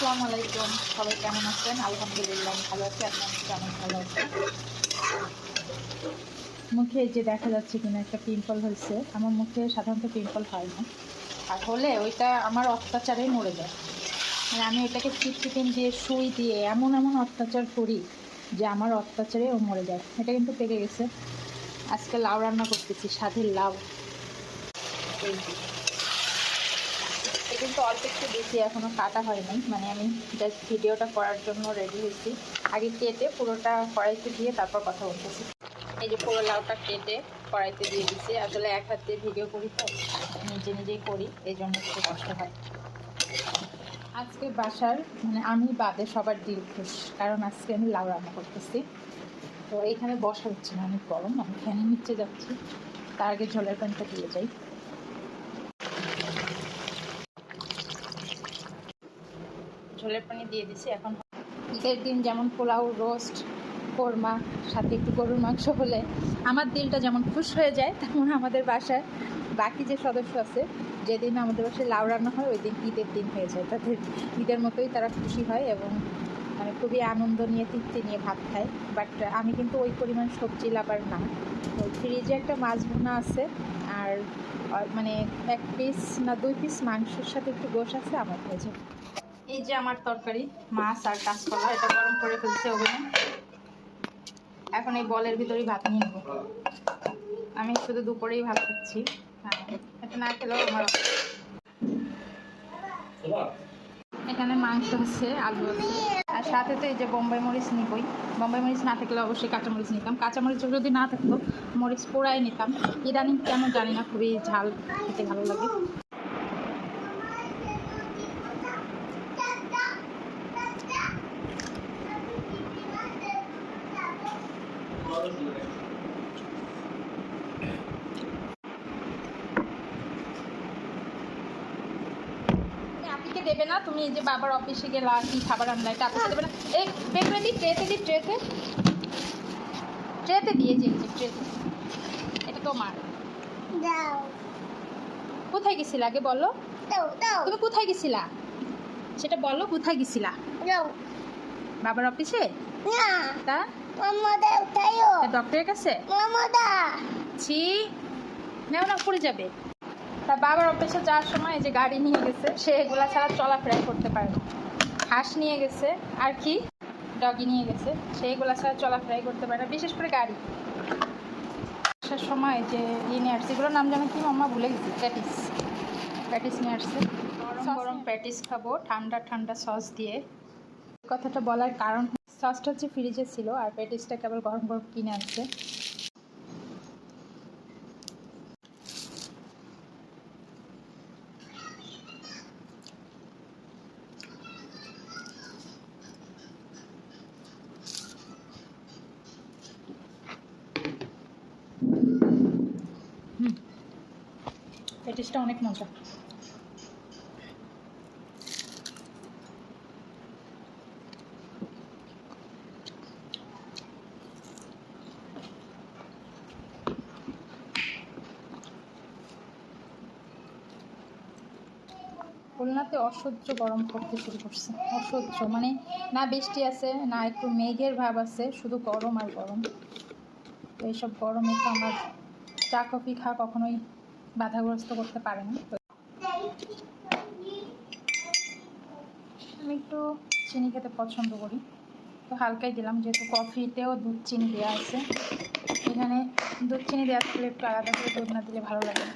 আসসালামু আলাইকুম। সবাই কেমন আছেন? আলহামদুলিল্লাহ ভালো আছি। আপনার কেমন ভালো আছি মুখে যে দেখা যাচ্ছে কিনা একটা পিম্পল হয়েছে, আমার মুখে সাধারণত পিম্পল হয় না। আর হলে ওইটা আমার অত্যাচারে মরে যায়। মানে আমি এটাকে চিটচিটিন দিয়ে, সুই দিয়ে এমন এমন অত্যাচার করি যে আমার অত্যাচারে ও মরে যায়। এটা কিন্তু পেকে গেছে। আজকে লাউ রান্না করতেছি, স্বাদের লাউ। কিন্তু অল্প একটু বেশি এখনও কাটা হয়নি। মানে আমি জাস্ট ভিডিওটা করার জন্য রেডি হয়েছি। আগে কেটে পুরোটা কড়াইতে দিয়ে তারপর কথা বলতেছি। এই যে পুরো লাউটা কেটে কড়াইতে দিয়ে দিচ্ছি আসলে এক হাত দিয়ে ভিডিও করি তো, নিজে নিজেই করি, এই জন্য একটু কষ্ট হয়। আজকে বাসার মানে আমি বাদে সবার দিল খুশ, কারণ আজকে আমি লাউ রান্না করতেছি। তো এইখানে বসা হচ্ছে না, অনেক গরম, আমি ফ্যানের নিচে যাচ্ছি। তার আগে জলের প্যানটা দিয়ে যাই। ঝোলের পানি দিয়ে দিছি, এখন ঈদের দিন যেমন পোলাও, রোস্ট, কোরমা, সাথে একটু গরুর মাংস হলে আমার দিলটা যেমন খুশ হয়ে যায়, তেমন আমাদের বাসায় বাকি যে সদস্য আছে, যেদিন আমাদের বাসায় লাউ রান্না হয় ওই দিন ঈদের দিন হয়ে যায়। তাদের ঈদের মতোই তারা খুশি হয় এবং মানে খুবই আনন্দ নিয়ে, তৃপ্তি নিয়ে ভাত খায়। বাট আমি কিন্তু ওই পরিমাণ সবজি লাভার না। তো ফ্রিজে একটা মাছ ভুনা আছে, আর মানে এক পিস না দুই পিস মাংসের সাথে একটু গোশ আছে, আমার যাবে এই যে আমার তরকারি, মাছ আর কাঁচকলা, এটা গরম করে ফেলছে ওভেনে। এখন এই বলের ভিতরেই ভাত নিয়ে নেব। আমি শুধু দুপুরেই ভাত খাচ্ছি। এটা না খেলেও আমার এখানে মাংস আছে, আলু আছে। আর সাথে তো এই যে বোম্বাই মরিচ নিবই। বোম্বাই মরিচ না থাকলে অবশ্যই কাঁচা মরিচ নিতাম। কাঁচা মরিচ যদি না থাকতো, মরিচ পোড়াই নিতাম। ইদানিং কেন জানি না, খুবই ঝাল, খেতে ভালো লাগে। আপিকে দেবে না? তুমি যে বাবার অফিসে গেলা কি খাবার আনলা এটা আপিকে দেবে না? এই ট্রেতে ট্রেতে ট্রেতে দিয়ে যে ট্রেতে এটা তোমার দাও। কোথায় গেছিলা আগে বলো? তুমি কোথায় গেছিলা? সেটা বলো কোথায় গেছিলা? বাবার অফিসে না। তা? মামা দাও তাইও ডক্টরের কাছে মামা দা ছি নেও না পড়ে যাবে। তা বাবার অফিসে যাওয়ার সময় যে গাড়ি নিয়ে গেছে সে এগুলা ছাড়া চলাফেরা করতে পারে না। হাঁস নিয়ে গেছে আর কি? ডগি নিয়ে গেছে সে এগুলা ছাড়া চলাফেরাই করতে পারে না বিশেষ করে গাড়ি। আসার সময় যে ইয়ে নিয়ে আসছে এগুলোর নাম যেন কি মাম্মা ভুলে গেছি প্যাটিস। প্যাটিস নিয়ে আসছে। গরম গরম প্যাটিস খাব ঠান্ডা ঠান্ডা সস দিয়ে। কথাটা বলার কারণ সসটা হচ্ছে ফ্রিজে ছিল আর প্যাটিসটা কেবল গরম গরম কিনে আসছে প্যাটিসটা অনেক মজা। খুলনাতে অসহ্য গরম পড়তে শুরু করছে। অসহ্য মানে না বৃষ্টি আছে, না একটু মেঘের ভাব আছে, শুধু গরম আর গরম। তো এইসব গরমে তো আমার চা, কফি খাওয়া কখনোই বাধাগ্রস্ত করতে পারে না। তো আমি একটু চিনি খেতে পছন্দ করি। তো হালকাই দিলাম, যেহেতু কফিতেও দুধ চিনি দেওয়া আছে। এখানে দুধ চিনি দেওয়া থাকলে একটু আলাদা করে দুধ না দিলে ভালো লাগে